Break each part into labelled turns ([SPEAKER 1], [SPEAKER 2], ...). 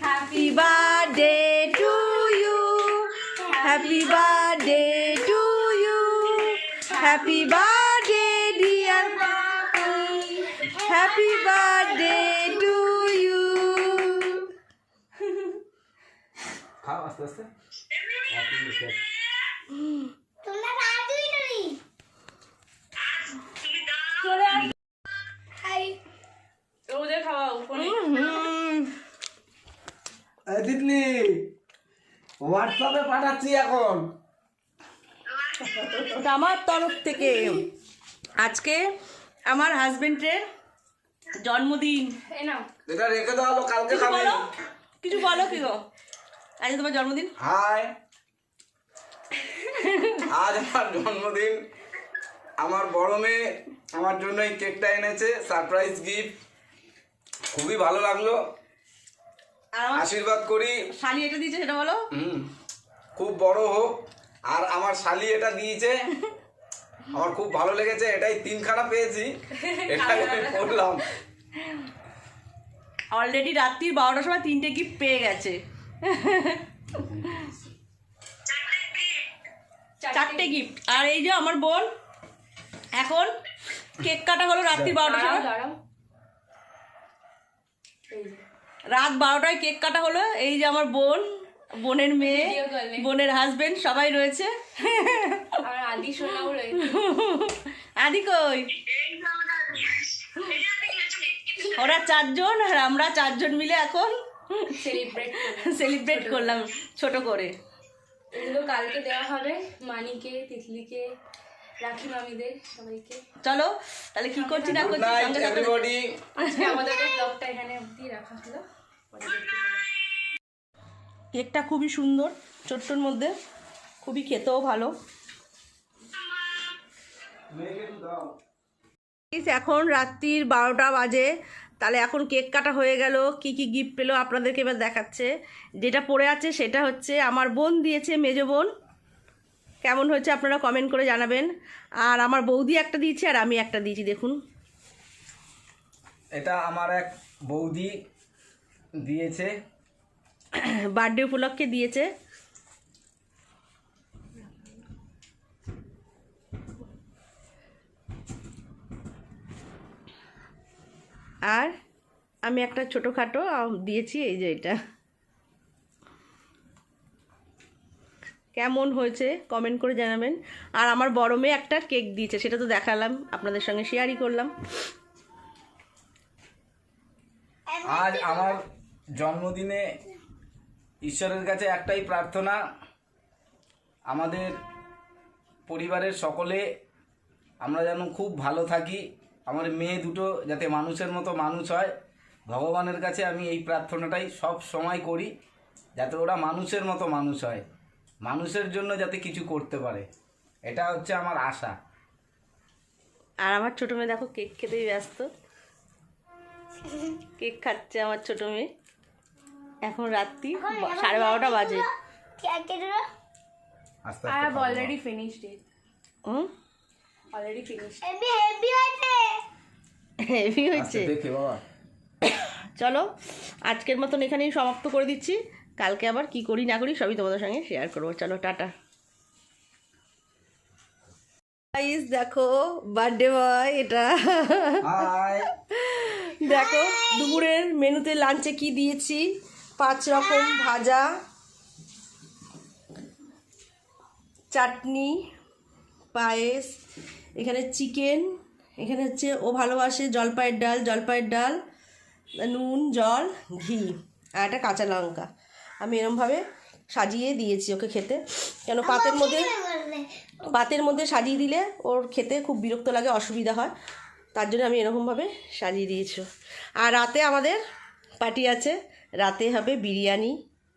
[SPEAKER 1] Happy birthday to you. Happy birthday to you. Happy birthday, dear Papi. Happy birthday to you. How was
[SPEAKER 2] this? হোয়াটসঅ্যাপে পাঠাচ্ছি এখন।
[SPEAKER 1] আমার তরফ থেকে। আজকে আমার হাজবেন্ডের জন্মদিন।
[SPEAKER 2] এটা রেখে দাও কালকে
[SPEAKER 1] কিছু
[SPEAKER 2] খাবে।
[SPEAKER 1] কিছু বলো কি গো? আজ তোমার জন্মদিন?
[SPEAKER 2] হাই। আজ আমার জন্মদিন। আমার বড় মেয়ে আমার জন্য এই কেকটা এনেছে সারপ্রাইজ গিফট। খুবই ভালো লাগল। আশীর্বাদ করি।
[SPEAKER 1] শালি এটা দিয়েছে সেটা বলো।
[SPEAKER 2] হুম খুব বড় হোক আর আমার শালি এটা দিয়েছে। আমার খুব ভালো লেগেছে এটাই তিন তিনখানা পেয়েছি। এটাই আমি পড়লাম
[SPEAKER 1] অলরেডি রাত্রির বারোটার সময় তিনটে গিফট পেয়ে গেছে? চারটে গিফট আর এই যে আমার বোন এখন কেক কাটা হলো রাত্রি বারোটার সময়।
[SPEAKER 3] দাঁড়াও।
[SPEAKER 1] রাত বারোটায় কেক কাটা হলো। এই যে আমার বোন বোনের মেয়ে। বোনের হাজবেন্ড সবাই রয়েছে।
[SPEAKER 3] আদি সোনাও রয়েছে।
[SPEAKER 1] আদি কই? ওরা চারজন আর আমরা চারজন মিলে এখন
[SPEAKER 3] সেলিব্রেট
[SPEAKER 1] সেলিব্রেট করলাম ছোট করে।
[SPEAKER 3] এগুলো কালকে দেওয়া হবে মানিকে তিতলিকে। রাখি মামিদের সবাইকে।
[SPEAKER 1] চলো তাহলে কি করছি না করছি সঙ্গে
[SPEAKER 2] এভরিবডি
[SPEAKER 3] আজকে আমাদের ব্লগটা এখানে অবধি রাখা হলো।
[SPEAKER 1] কেকটা খুবই সুন্দর ছোট্টর মধ্যে। খুবই খেতেও ভালো। এখন রাত্রির বারোটা বাজে। তাহলে এখন কেক কাটা হয়ে গেল। কি কি গিফট পেল আপনাদেরকে এবার দেখাচ্ছে। যেটা পড়ে আছে সেটা হচ্ছে আমার বোন দিয়েছে মেজো বোন। কেমন হয়েছে আপনারা কমেন্ট করে জানাবেন। আর আমার বৌদি একটা দিয়েছে আর আমি একটা দিয়েছি দেখুন।
[SPEAKER 2] এটা আমার এক বৌদি দিয়েছে।
[SPEAKER 1] বার্থডে উপলক্ষে দিয়েছে। আর আমি একটা ছোটোখাটো দিয়েছি এই যে এটা। কেমন হয়েছে কমেন্ট করে জানাবেন। আর আমার বড় মেয়ে একটা কেক দিয়েছে, সেটা তো দেখালাম, আপনাদের সঙ্গে শেয়ারই করলাম।
[SPEAKER 2] আজ আমার জন্মদিনে ঈশ্বরের কাছে একটাই প্রার্থনা, আমাদের পরিবারের সকলে আমরা যেন খুব ভালো থাকি, আমার মেয়ে দুটো যাতে মানুষের মতো মানুষ হয়, ভগবানের কাছে আমি এই প্রার্থনাটাই সব সময় করি, যাতে ওরা মানুষের মতো মানুষ হয়। মানুষের জন্য যাতে কিছু করতে পারে। এটা হচ্ছে আমার আশা।
[SPEAKER 1] আর আমার ছোটো মেয়ে দেখো কেক খেতেই ব্যস্ত। কেক খাচ্ছে আমার ছোটো মেয়ে। এখন রাত্রি সাড়ে বারোটা বাজে।
[SPEAKER 2] আস্তে
[SPEAKER 3] I
[SPEAKER 2] আস্তে
[SPEAKER 3] have
[SPEAKER 2] খাব।
[SPEAKER 3] already finished it.
[SPEAKER 1] Hmm
[SPEAKER 3] Already finished.
[SPEAKER 1] Heavy হয়েছে।
[SPEAKER 2] দেখে বাবা।
[SPEAKER 1] চলো আজকের মতন এখানেই সমাপ্ত করে দিচ্ছি। কালকে আবার কি করি না করি সবই তোমাদের সঙ্গে শেয়ার করব। চলো টাটা। গাইস দেখো বার্থডে বয় এটা। দেখো দুপুরের মেনুতে লাঞ্চে কি দিয়েছি? পাঁচ রকম ভাজা চাটনি পায়েস এখানে চিকেন এখানে হচ্ছে ও ভালোবাসে জলপাইয়ের ডাল জলপাইয়ের ডাল নুন জল ঘি আর একটা কাঁচা লঙ্কা। আমি এরমভাবে সাজিয়ে দিয়েছি ওকে খেতে। কেন পাতের মধ্যে পাতের মধ্যে সাজিয়ে দিলে ওর খেতে খুব বিরক্ত লাগে অসুবিধা হয়। তার জন্য আমি এরকমভাবে সাজিয়ে দিয়েছি। আর রাতে আমাদের পার্টি আছে। রাতে হবে বিরিয়ানি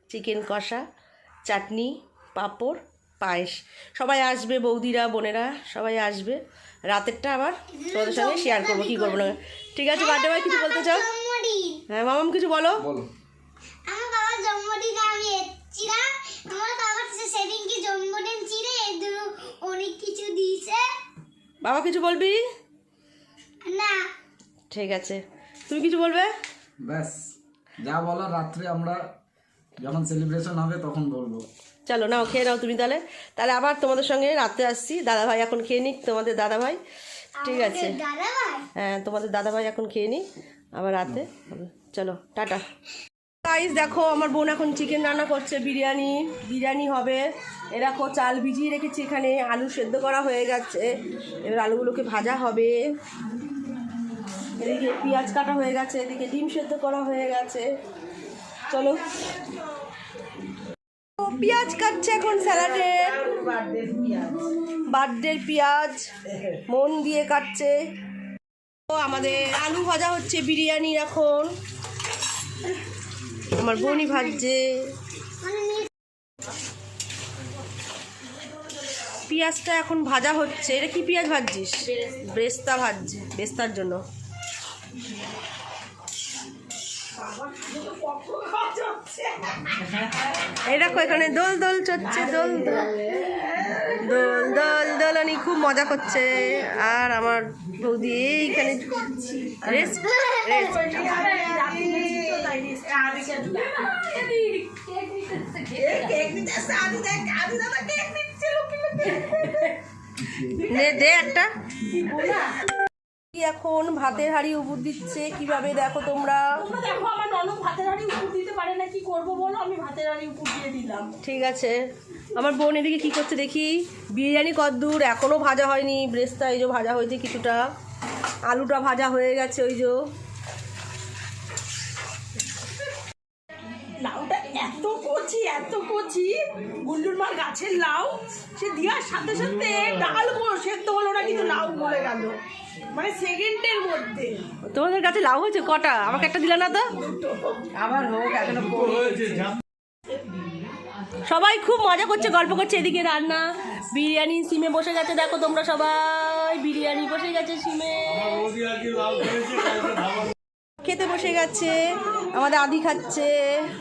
[SPEAKER 1] চিকেন কষা চাটনি পাঁপড় পায়েস। সবাই আসবে বৌদিরা বোনেরা সবাই আসবে। রাতেরটা আবার তোমাদের সঙ্গে শেয়ার করব কী করব না। ঠিক আছে বার্থডে ভাই কিছু বলতে চাও? হ্যাঁ মামাম কিছু বলো।
[SPEAKER 4] জন্মদিনে আমি এসেছিলাম। আমার বাবার সেদিনকে জন্মদিন ছিল এদু অনেক কিছু দিয়েছে।
[SPEAKER 1] বাবা কিছু বলবি?
[SPEAKER 4] না।
[SPEAKER 1] ঠিক আছে। তুমি কিছু বলবে?
[SPEAKER 2] ব্যাস যা বলার রাত্রে আমরা যখন সেলিব্রেশন হবে তখন বলব।
[SPEAKER 1] চলো নাও খেয়ে নাও তুমি তাহলে। তাহলে আবার তোমাদের সঙ্গে রাতে আসছি। দাদা ভাই এখন খেয়ে নিক তোমাদের দাদা ভাই ঠিক আছে।
[SPEAKER 4] দাদা ভাই
[SPEAKER 1] হ্যাঁ তোমাদের দাদা ভাই এখন খেয়ে নিক। আবার রাতে। চলো টাটা। গাইস দেখো, আমার বোন এখন চিকেন রান্না করছে, বিরিয়ানি বিরিয়ানি হবে। এ দেখো, চাল ভিজিয়ে রেখেছি এখানে, আলু সেদ্ধ করা হয়ে গেছে। এবার আলুগুলোকে ভাজা হবে। এদিকে পেঁয়াজ কাটা হয়ে গেছে, এদিকে ডিম সেদ্ধ করা হয়ে গেছে। চলো। পেঁয়াজ কাটছে এখন স্যালাডে। বার্থডের পেঁয়াজ। মন দিয়ে কাটছে। ও, আমাদের আলু ভাজা হচ্ছে বিরিয়ানি এখন। আমার বোনই ভাজছে। পেঁয়াজটা এখন ভাজা হচ্ছে। এটা কি পেঁয়াজ ভাজছিস? বেস্তা ভাজছে বেস্তার জন্য। দেখো এখানে দোল দোল চড়ছে, দোল দোল। দোল দোল দোলনি খুব মজা করছে। আর আমার বৌদি এইখানে দে একটা। এখন ভাতের হাড়ি উপর দিচ্ছে কীভাবে দেখো তোমরা?
[SPEAKER 5] তোমরা দেখো আমার ননদ ভাতের হাড়ি উপর দিতে পারে না কি করব বলো? আমি ভাতের হাড়ি উপর দিয়ে দিলাম।
[SPEAKER 1] ঠিক আছে। আমার বোন এদিকে কি করছে দেখি? বিরিয়ানি কদ্দূর এখনও ভাজা হয়নি। ব্রেস্তা এই যে ভাজা হয়েছে কিছুটা। আলুটা ভাজা হয়ে গেছে ওই যে।
[SPEAKER 5] এত কচি গুল্লুর মার গাছের লাউ সে দেওয়ার সাথে সাথে ডাল সেদ্ধ হলো না কিন্তু লাউ গলে গেল। মানে সেকেন্ডের মধ্যে।
[SPEAKER 1] তোমাদের কাছে লাভ হয়েছে? কটা? আমাকে একটা দিলে না তো?
[SPEAKER 2] আবার হোক এখনও
[SPEAKER 1] সবাই খুব মজা করছে গল্প করছে এদিকে রান্না। বিরিয়ানি সিমে বসে গেছে দেখো তোমরা সবাই। বিরিয়ানি বসে গেছে সিমে। খেতে বসে গেছে, আমাদের আদি খাচ্ছে,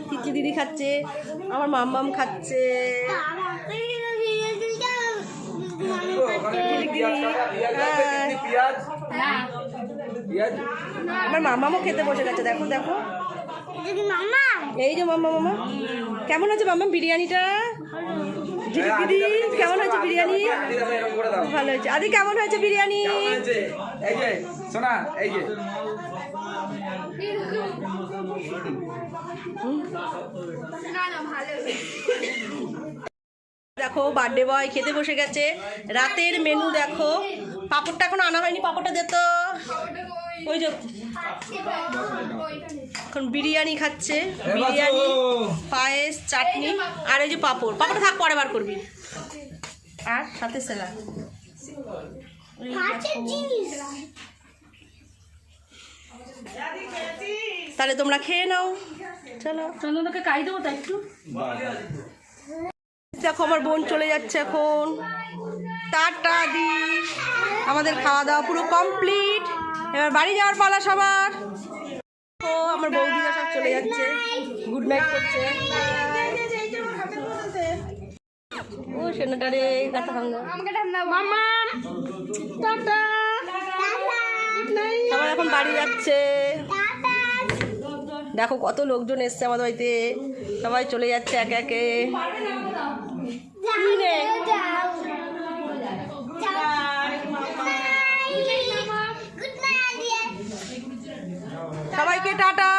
[SPEAKER 1] তিতলি দিদি খাচ্ছে, আমার মাম্মাম খাচ্ছে। আমার মামামও খেতে বসে গেছে, দেখো দেখো। এই যে মাম্মা মামা কেমন আছে মাম্মা বিরিয়ানিটা? দিদি কেমন হয়েছে বিরিয়ানি? ভালো হয়েছে। আদি, কেমন হয়েছে বিরিয়ানি?
[SPEAKER 2] এই যে, শোনা, এই যে।
[SPEAKER 1] দেখো বার্থডে বয় খেতে বসে গেছে। রাতের মেনু দেখো। পাপড়টা এখন আনা হয়নি পাপড়টা দে তো। ওই যে এখন বিরিয়ানি খাচ্ছে। বিরিয়ানি পায়েস চাটনি আর এই যে পাপড়। পাপড় থাক পরে বার করবি। আর সাথে
[SPEAKER 4] জিনিস।
[SPEAKER 1] তাহলে তোমরা খেয়ে নাও। চলো।
[SPEAKER 3] চন্দনকে কাই দেবো তাই একটু?
[SPEAKER 1] দেখো আমার বোন চলে যাচ্ছে এখন। টাটা দি। আমাদের খাওয়া দাওয়া পুরো কমপ্লিট। এবার বাড়ি যাওয়ার পালা সবার। ও আমার বৌদিরা সব চলে যাচ্ছে। গুড নাইট করছে। ও সেনাটারে কথা ভাঙা মামা টাটা! সবাই এখন বাড়ি যাচ্ছে। দেখো কত লোকজন এসছে আমাদের বাড়িতে। সবাই চলে যাচ্ছে একে একে। সবাইকে টাটা।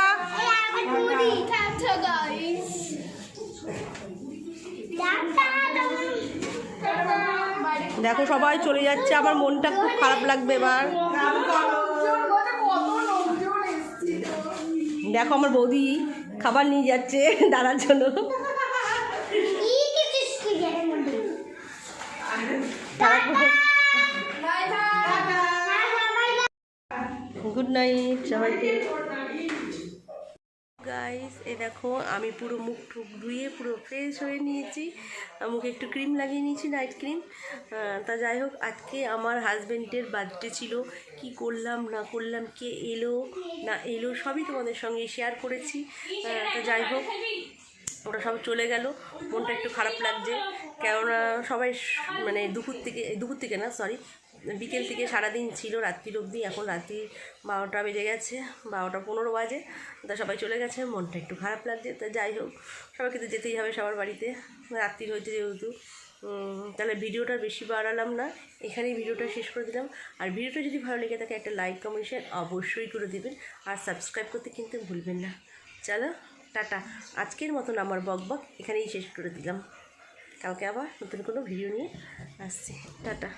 [SPEAKER 1] দেখো সবাই চলে যাচ্ছে আমার মনটা খুব খারাপ লাগবে এবার। দেখো আমার বৌদি খাবার নিয়ে যাচ্ছে দাঁড়ার জন্য। গুড নাইট সবাইকে। গাইস এ দেখো, আমি পুরো মুখ টুক ধুয়ে পুরো ফ্রেশ হয়ে নিয়েছি। মুখে একটু ক্রিম লাগিয়ে নিয়েছি নাইট ক্রিম তা যাই হোক, আজকে আমার হাজব্যান্ডের বার্থডে ছিল। কি করলাম, না করলাম, কে এলো, না এলো, সবই তোমাদের সঙ্গে শেয়ার করেছি। তা যাই হোক, ওরা সব চলে গেল। মনটা একটু খারাপ লাগছে। কেননা সবাই মানে দুপুর থেকে দুপুর থেকে না সরি বিকেল থেকে সারাদিন ছিল, রাত্রির অবধি, এখন রাত্রি বারোটা বেজে গেছে, বারোটা পনেরো বাজে। তা সবাই চলে গেছে, মনটা একটু খারাপ লাগছে। তা যাই হোক সবাইকে তো যেতেই হবে সবার বাড়িতে। রাত্রি হয়েছে যেহেতু তাহলে ভিডিওটা বেশি বাড়ালাম না। এখানেই ভিডিওটা শেষ করে দিলাম। আর ভিডিওটা যদি ভালো লেগে থাকে, একটা লাইক, কমেন্ট, শেয়ার অবশ্যই করে দেবেন। আর সাবস্ক্রাইব করতে কিন্তু ভুলবেন না। চলো, টাটা। আজকের মতন আমার বক বক, এখানেই শেষ করে দিলাম। কালকে আবার নতুন কোনো ভিডিও নিয়ে আসছি। টাটা।